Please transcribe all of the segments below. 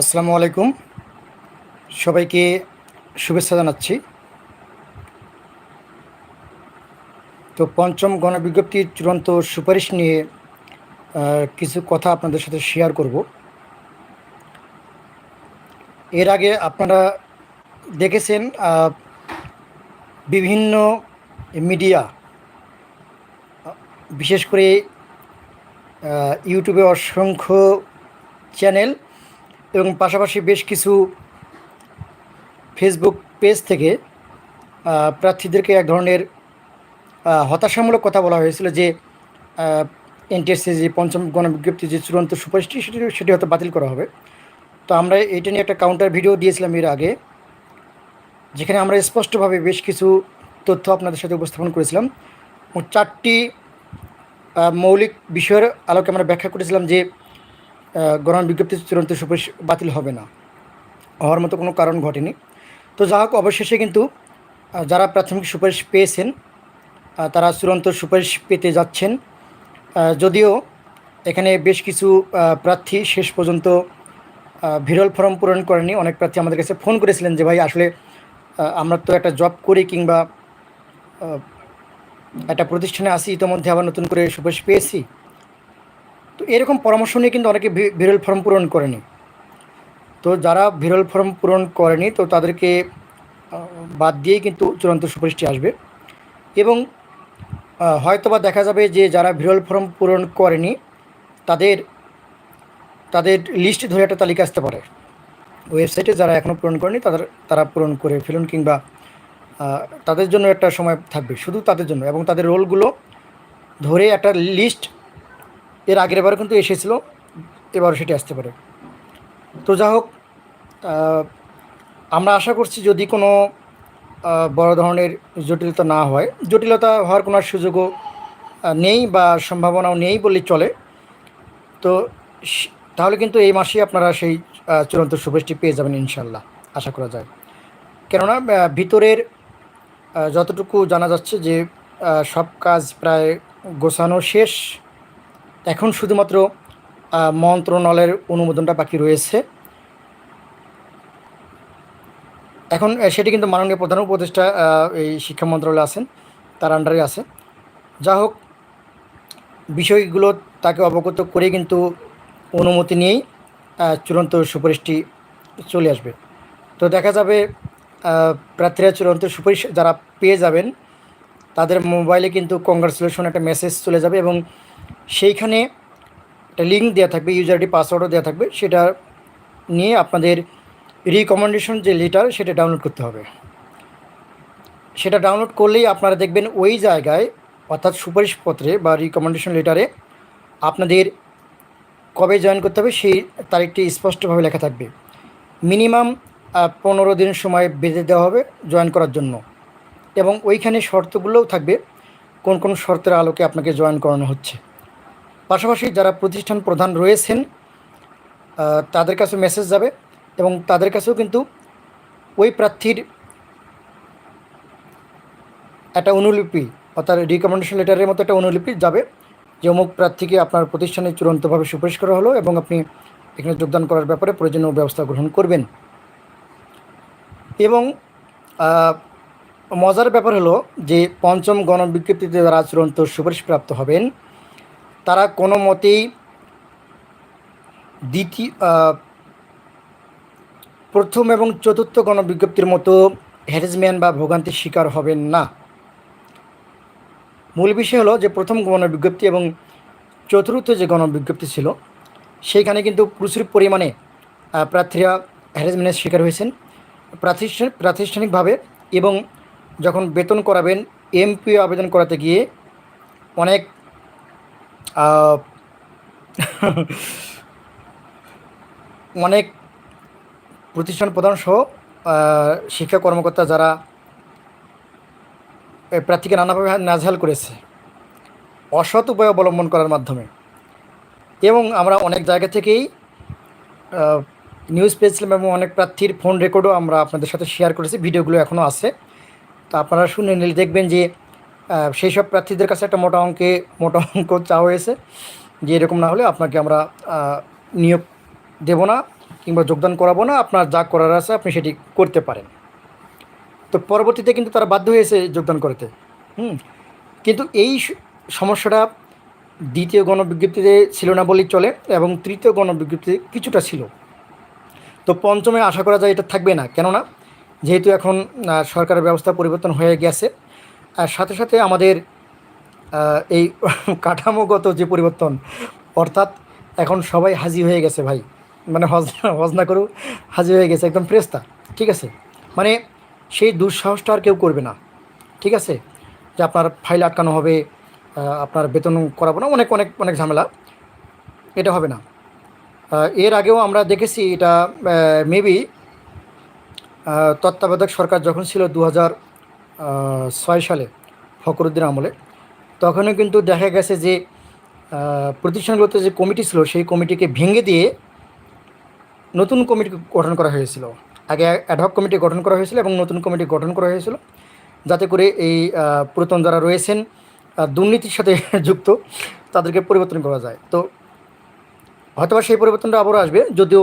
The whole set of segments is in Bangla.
আসসালামু আলাইকুম। সবাইকে শুভেচ্ছা জানাচ্ছি। তো পঞ্চম গণবিজ্ঞপ্তির চূড়ান্ত সুপারিশ নিয়ে কিছু কথা আপনাদের সাথে শেয়ার করব। এর আগে আপনারা দেখেছেন বিভিন্ন মিডিয়া, বিশেষ করে ইউটিউবে অসংখ্য চ্যানেল এবং পাশাপাশি বেশ কিছু ফেসবুক পেজ থেকে প্রার্থীদেরকে এক ধরনের হতাশামূলক কথা বলা হয়েছিল যে এনটিএসসি যে পঞ্চম গণবিজ্ঞপ্তি যে চূড়ান্ত সুপারিশটি সেটি সেটি হয়তো বাতিল করা হবে। তো আমরা এটা নিয়ে একটা কাউন্টার ভিডিও দিয়েছিলাম এর আগে, যেখানে আমরা স্পষ্টভাবে বেশ কিছু তথ্য আপনাদের সাথে উপস্থাপন করেছিলাম। চারটি মৌলিক বিষয়ের আলোকে আমরা ব্যাখ্যা করেছিলাম যে গণন বিজ্ঞপ্তির চূড়ান্ত সুপারিশ বাতিল হবে না। হওয়ার মতো কোনো কারণ ঘটেনি। তো যা হোক, অবশেষে কিন্তু যারা প্রাথমিক সুপারিশ পেয়েছেন তারা চূড়ান্ত সুপারিশ পেতে যাচ্ছেন। যদিও এখানে বেশ কিছু প্রার্থী শেষ পর্যন্ত ভিরল ফর্ম পূরণ করেনি অনেক প্রার্থী আমাদের কাছে ফোন করেছিলেন যে, ভাই, আসলে আমরা তো একটা জব করি কিংবা একটা প্রতিষ্ঠানে আসি, ইতিমধ্যে আবার নতুন করে সুপারিশ পেয়েছি। তো এরকম পরামর্শ নিয়ে কিন্তু অনেকে ভি- বিরল ফর্ম পূরণ করেনি। তো যারা বিরল ফর্ম পূরণ করেনি, তো তাদেরকে বাদ দিয়েই কিন্তু চূড়ান্ত সুপারিশটি আসবে। এবং হয়তোবা দেখা যাবে যে যারা বিরল ফর্ম পূরণ করেনি, তাদের তাদের লিস্ট ধরে একটা তালিকা আসতে পারে। ওয়েবসাইটে যারা এখনও পূরণ করেনি, তাদের, তারা পূরণ করে ফেলুন কিংবা তাদের জন্য একটা সময় থাকবে। শুধু তাদের জন্য, এবং তাদের রোলগুলো ধরে একটা লিস্ট এর আগের বার কিন্তু এসেছিল, এবারও সেটি আসতে পারে। তো যা হোক আমরা আশা করছি যদি কোনো বড় ধরনের জটিলতা না হয়, জটিলতা হওয়ার কোনো সুযোগও নেই বা সম্ভাবনাও নেই বললেই চলে। তো তাহলে কিন্তু এই মাসেই আপনারা সেই চূড়ান্ত সুপারিশটি পেয়ে যাবেন ইনশাল্লাহ আশা করা যায়। কেননা ভিতরের যতটুকু জানা যাচ্ছে যে সব কাজ প্রায় গোছানো শেষ। এখন শুধুমাত্র মন্ত্রণালয়ের অনুমোদনটা বাকি রয়েছে। এখন সেটি কিন্তু মাননীয় প্রধান উপদেষ্টা এই শিক্ষা মন্ত্রণালয়ে আছেন, তার আন্ডারে আছে। যা হোক, বিষয়গুলো তাকে অবগত করে কিন্তু অনুমতি নিয়েই চূড়ান্ত সুপারিশটি চলে আসবে। তো দেখা যাবে প্রার্থীরা চূড়ান্ত সুপারিশ যারা পেয়ে যাবেন, তাদের মোবাইলে কিন্তু কংগ্রাচুলেশন একটা মেসেজ চলে যাবে এবং সেইখানে একটা লিঙ্ক দেওয়া থাকবে ইউজার আইডি পাসওয়ার্ডও দেওয়া থাকবে, সেটা নিয়ে আপনাদের রিকমেন্ডেশন যে লেটার সেটা ডাউনলোড করতে হবে। সেটা ডাউনলোড করলেই আপনারা দেখবেন ওই জায়গায়, অর্থাৎ সুপারিশপত্রে বা রিকমেন্ডেশন লেটারে আপনাদের কবে জয়েন করতে হবে, সেই তারিখটি স্পষ্টভাবে লেখা থাকবে। মিনিমাম পনেরো দিন সময় বেঁধে দেওয়া হবে জয়েন করার জন্য। এবং ওইখানে শর্তগুলোও থাকবে, কোন কোন শর্তের আলোকে আপনাকে জয়েন করানো হচ্ছে। পাশাপাশি যারা প্রতিষ্ঠান প্রধান রয়েছেন তাদের কাছে মেসেজ যাবে এবং তাদের কাছেও কিন্তু ওই প্রার্থীর একটা অনুলিপি, অর্থাৎ রিকমেন্ডেশন লেটারের মতো একটা অনুলিপি যাবে যে অমুক প্রার্থীকে আপনার প্রতিষ্ঠানে চূড়ান্তভাবে সুপারিশ করা হলো এবং আপনি এখানে যোগদান করার ব্যাপারে প্রয়োজনীয় ব্যবস্থা গ্রহণ করবেন। এবং মজার ব্যাপার হলো যে পঞ্চম গণবিজ্ঞপ্তিতে যারা চূড়ান্ত সুপারিশপ্রাপ্ত হবেন তারা কোনো মতেই দ্বিতীয় প্রথম এবং চতুর্থ গণবিজ্ঞপ্তির মতো হ্যারেসমেন্ট বা ভোগান্তির শিকার হবেন না। মূল বিষয় হলো যে প্রথম গণবিজ্ঞপ্তি এবং চতুর্থ যে গণবিজ্ঞপ্তি ছিল, সেইখানে কিন্তু প্রচুর পরিমাণে প্রার্থীরা হ্যারাসমেন্টের শিকার হয়েছেন। প্রাতিষ্ঠানিক প্রাতিষ্ঠানিকভাবে এবং যখন বেতন করাবেন এমপিও আবেদন করাতে গিয়ে অনেক অনেক প্রতিষ্ঠান প্রধান সহ শিক্ষা কর্মকর্তা যারা প্রার্থীকে নানাভাবে নাজহাল করেছে, অসৎ উপায় অবলম্বন করার মাধ্যমে। এবং আমরা অনেক জায়গা থেকেই নিউজ পেয়েছিলাম এবং অনেক প্রার্থীর ফোন রেকর্ডও আমরা আপনাদের সাথে শেয়ার করেছি ভিডিওগুলো এখনও আছে। তো আপনারা শুনে নিলে দেখবেন যে সেই সব প্রার্থীদের কাছে একটা মোটা অঙ্কে, মোটা অঙ্ক চাওয়া হয়েছে যে এরকম না হলে আপনাকে আমরা নিয়োগ দেব না কিংবা যোগদান করাবো না। আপনার যা করার আছে আপনি সেটি করতে পারেন। তো পরবর্তীতে কিন্তু তারা বাধ্য হয়েছে যোগদান করতে। হুম, কিন্তু এই সমস্যাটা দ্বিতীয় গণবিজ্ঞপ্তিতে ছিল না বলেই চলে এবং তৃতীয় গণবিজ্ঞপ্তিতে কিছুটা ছিল। তো পঞ্চমে আশা করা যায় এটা থাকবে না। কেননা যেহেতু এখন সরকারের ব্যবস্থা পরিবর্তন হয়ে গেছে আর সাথে সাথে আমাদের এই কাঠামোগত যে পরিবর্তন, অর্থাৎ এখন সবাই হাজি হয়ে গেছে ভাই। মানে হজ হজ না করেও হাজি হয়ে গেছে, একদম ফ্রেস্তা ঠিক আছে? মানে সেই দুঃসাহসটা আর কেউ করবে না, ঠিক আছে? যে আপনার ফাইল আটকানো হবে আপনার বেতন করাবো না, অনেক অনেক অনেক ঝামেলা, এটা হবে না। এর আগেও আমরা দেখেছি এটা মেবি তত্ত্বাবধায়ক সরকার যখন ছিল দু হাজার ছয় সালে ফখরুদ্দিন আমলে, তখনও কিন্তু দেখা গেছে যে প্রতিষ্ঠানগুলোতে যে কমিটি ছিল, সেই কমিটিকে ভেঙে দিয়ে নতুন কমিটি গঠন করা হয়েছিল। আগে অ্যাডহক কমিটি গঠন করা হয়েছিল এবং নতুন কমিটি গঠন করা হয়েছিল। যাতে করে এই পুরাতন যারা রয়েছেন দুর্নীতির সাথে যুক্ত, তাদেরকে পরিবর্তন করা যায়। তো হয়তোবা সেই পরিবর্তনটা আবারও আসবে, যদিও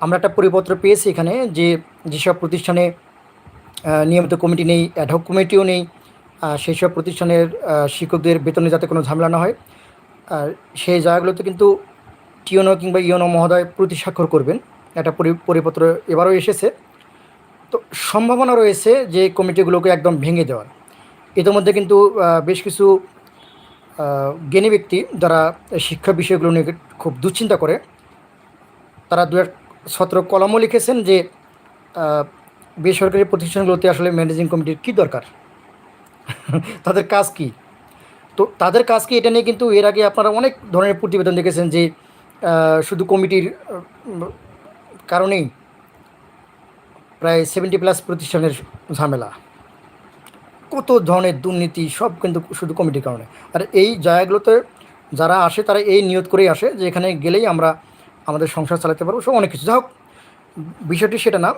আমরা একটা পরিপত্র পেয়েছি এখানে যে, যেসব প্রতিষ্ঠানে নিয়মিত কমিটি নেই অ্যাডহক কমিটিও নেই সেই সব প্রতিষ্ঠানের শিক্ষকদের বেতনে যাতে কোনো ঝামেলা না হয়। আর সেই জায়গাগুলোতে কিন্তু টিওনো কিংবা ইয়নো মহোদয় প্রতি স্বাক্ষর করবেন। একটা পরিপত্র এবারও এসেছে। তো সম্ভাবনা রয়েছে যে কমিটিগুলোকে একদম ভেঙে দেওয়ার। ইতিমধ্যে কিন্তু বেশ কিছু জ্ঞানী ব্যক্তি যারা শিক্ষা বিষয়গুলো নিয়ে খুব দুশ্চিন্তা করে, তারা দু এক সতেরো কলমও লিখেছেন যে বেসরকারি প্রতিষ্ঠানগুলোতে আসলে ম্যানেজিং কমিটির কী দরকার? তাদের কাজ কি? তো তাদের কাজ কি এটা নিয়ে কিন্তু এর আগে আপনারা অনেক ধরনের প্রতিবেদন দেখেছেন যে শুধু কমিটির কারণেই প্রায় সেভেন্টি প্লাস প্রতিষ্ঠানের ঝামেলা। কত ধরনের দুর্নীতি সব কিন্তু শুধু কমিটির কারণে। আর এই জায়গাগুলোতে যারা আসে, তারা এই নিয়ত করেই আসে যে, এখানে গেলেই আমরা আমাদের সংসার চালাতে পারব, সব অনেক কিছু। যা হোক, বিষয়টি সেটা না।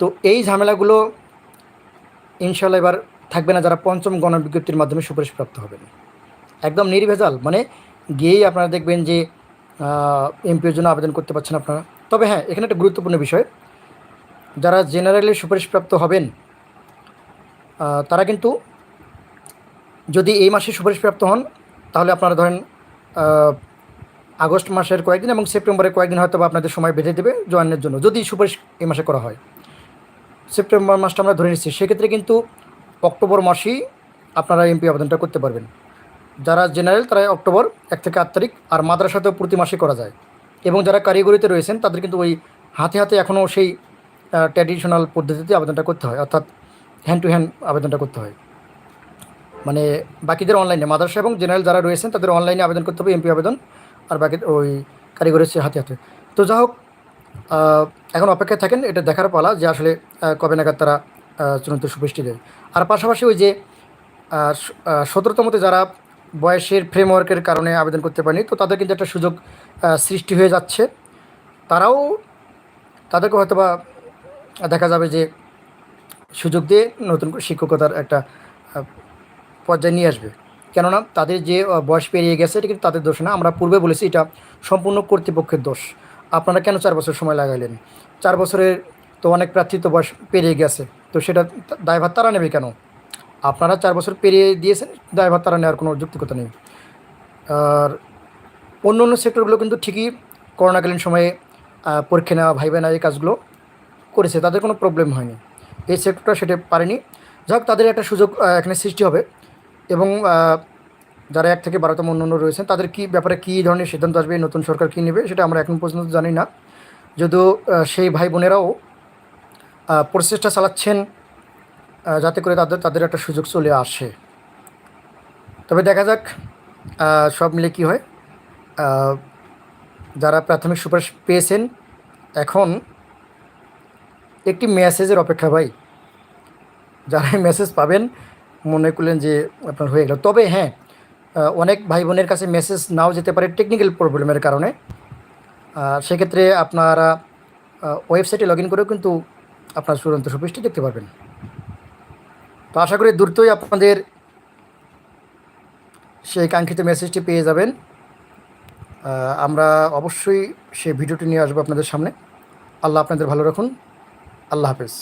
তো এই ঝামেলাগুলো ইনশাল্লাহ এবার থাকবে না যারা পঞ্চম গণবিজ্ঞপ্তির মাধ্যমে সুপারিশপ্রাপ্ত হবেন। একদম নির্ভেজাল মানে গিয়েই আপনারা দেখবেন যে এমপির জন্য আবেদন করতে পারছেন আপনারা। তবে হ্যাঁ এখানে একটা গুরুত্বপূর্ণ বিষয়। যারা জেনারেলি সুপারিশপ্রাপ্ত হবেন তারা কিন্তু যদি এই মাসে সুপারিশপ্রাপ্ত হন, তাহলে আপনারা ধরেন আগস্ট মাসের কয়েকদিন এবং সেপ্টেম্বরের কয়েকদিন হয়তো আপনাদের সময় বেঁধে দেবে জয়েনের জন্য, যদি সুপারিশ এই মাসে করা হয়। সেপ্টেম্বর মাসটা আমরা ধরে নিচ্ছি। সেক্ষেত্রে কিন্তু অক্টোবর মাসেই আপনারা এমপি আবেদনটা করতে পারবেন। যারা জেনারেল তারা অক্টোবর এক থেকে আট তারিখ, আর মাদ্রাসাতেও প্রতি মাসে করা যায়। এবং যারা কারিগরিতে রয়েছেন, তাদের কিন্তু ওই হাতে হাতে এখনও সেই ট্র্যাডিশনাল পদ্ধতিতে আবেদনটা করতে হয়। অর্থাৎ হ্যান্ড টু হ্যান্ড আবেদনটা করতে হয়। মানে বাকিদের অনলাইনে মাদ্রাসা এবং জেনারেল যারা রয়েছেন, তাদের অনলাইনে আবেদন করতে হবে এমপি আবেদন, আর বাকি ওই কারিগরের হাতে হাতে। তো যা হোক এখন অপেক্ষায় থাকেন, এটা দেখার পালা যে আসলে কবে নাগাদ তারা চূড়ান্ত সুপুষ্টি দেয় আর পাশাপাশি ওই যে সতেরোতমতে যারা বয়সের ফ্রেমওয়ার্কের কারণে আবেদন করতে পারেনি, তো তাদের কিন্তু একটা সুযোগ সৃষ্টি হয়ে যাচ্ছে। তারাও তাদেরকে হয়তো বা দেখা যাবে যে সুযোগ দিয়ে নতুন শিক্ষকতার একটা পর্যায়ে নিয়ে আসবে। কেননা তাদের যে বয়স পেরিয়ে গেছে, এটা কিন্তু তাদের দোষ না। আমরা পূর্বে বলেছি এটা সম্পূর্ণ কর্তৃপক্ষের দোষ। আপনারা কেন চার বছর সময় লাগাইলেন? চার বছরের তো অনেক প্রার্থী তো বয়স পেরিয়ে গেছে, তো সেটা দায়ভার তারা নেবে কেন? আপনারা চার বছর পেরিয়ে দিয়েছেন, দায়ভার তারা নেওয়ার কোনো যুক্তিকতা নেই। আর অন্য অন্য সেক্টরগুলো কিন্তু ঠিকই করোনাকালীন সময়ে পরীক্ষা নেওয়া ভাইবে না এই কাজগুলো করেছে, তাদের কোনো প্রবলেম হয়নি। এই সেক্টরটা সেটা পারেনি। যাক, তাদের একটা সুযোগ এখানে সৃষ্টি হবে এবং যারা এক থেকে বারোতম অন্য রয়েছেন, তাদের কি ব্যাপারে কী ধরনের সিদ্ধান্ত আসবে, নতুন সরকার কী নেবে, সেটা আমরা এখন পর্যন্ত জানি না। যদিও সেই ভাই বোনেরাও প্রচেষ্টা চালাচ্ছেন যাতে করে তাদের তাদের একটা সুযোগ চলে আসে। তবে দেখা যাক সব মিলে কি হয়। যারা প্রাথমিক সুপারিশ পেয়েছেন, এখন একটি মেসেজের অপেক্ষা ভাই। যারা মেসেজ পাবেন, মনে করলেন যে আপনার হয়ে গেল। তবে হ্যাঁ অনেক ভাই বোনের কাছে মেসেজ নাও যেতে পারে টেকনিক্যাল প্রবলেমের কারণে। সেক্ষেত্রে আপনারা ওয়েবসাইটে লগ ইন করেও কিন্তু আপনার চূড়ান্ত সুপিসটি দেখতে পারবেন। তো আশা করি দ্রুতই আপনাদের সেই কাঙ্ক্ষিত মেসেজটি পেয়ে যাবেন। আমরা অবশ্যই সেই ভিডিওটি নিয়ে আসব আপনাদের সামনে। আল্লাহ আপনাদের ভালো রাখুন। আল্লাহ হাফেজ।